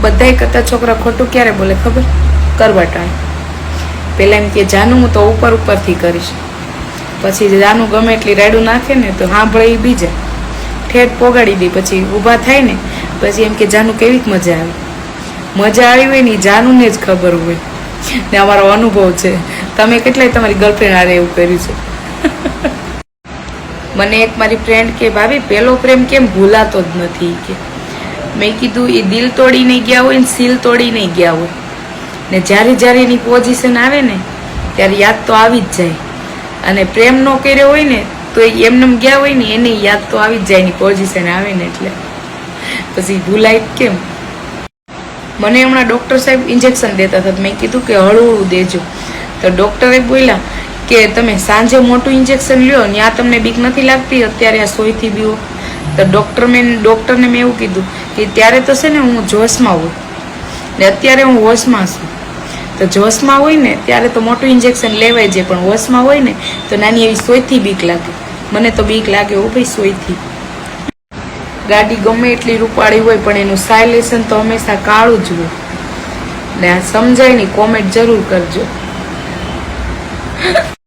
બધાય કરતા છોકરા ખોટું ક્યારે બોલે ખબર? કરવટાણ પહેલાં એમ કે, જાનું હું તો ઉપર ઉપરથી કરીશ. પછી જાનું ગમે એટલી રાડું નાખે ને, તો સાંભળે એ બીજા. ઠેઠ પોગાડી દે, પછી ઊભા થાય ને, પછી એમ કે, જાનું કેવી મજા આવી? મજા આવી હોય ને જાનુને જ ખબર હોય. ને અમારો અનુભવ છે. તમે કેટલાય તમારી ગર્લફ્રેન્ડ આરે એવું કર્યું છે. મને એક મારી ફ્રેન્ડ કે, ભાભી, પેલો પ્રેમ કેમ ભૂલાતો જ નથી? કે મેં કીધું એ દિલ તોડી નહીં ગયા હોય ને સીલ તોડીને ગયા હોય. ને જ્યારે જ્યારે એની પોઝિશન આવે ને, ત્યારે યાદ તો આવી જ જાય. અને પ્રેમ ન કર્યો હોય ને, તો એમને ગયા હોય ને, એને યાદ તો આવી જ જાય એની પોઝિશન આવે ને એટલે. પછી ભૂલાય કેમ? મને હમણાં ડૉક્ટર સાહેબ ઇન્જેક્શન દેતા હતા મેં કીધું કે હળવું દેજો. તો ડૉક્ટરે બોલ્યા કે તમે સાંજે મોટું ઇન્જેક્શન લ્યો ત્યાં તમને બીક નથી લાગતી? અત્યારે આ સોયથી બીવો તો ડૉક્ટર મેં ડૉક્ટરને મેં એવું કીધું કે ત્યારે તો છે ને હું જોશમાં હોય ને અત્યારે હું હોશમાં છું. તો જોશમાં હોય ને ત્યારે તો મોટું ઇન્જેક્શન લેવાય છે, પણ હોશમાં હોય ને તો નાની એવી સોયથી બીક લાગે. મને તો બીક લાગે, ઓ ભાઈ સોયથી. ગાડી ગમે એટલી રૂપાળી હોય, પણ એનું સાયલેશન તો હંમેશા કાળું જ હોય. ને આ સમજાય નહીં કોમેન્ટ જરૂર કરજો.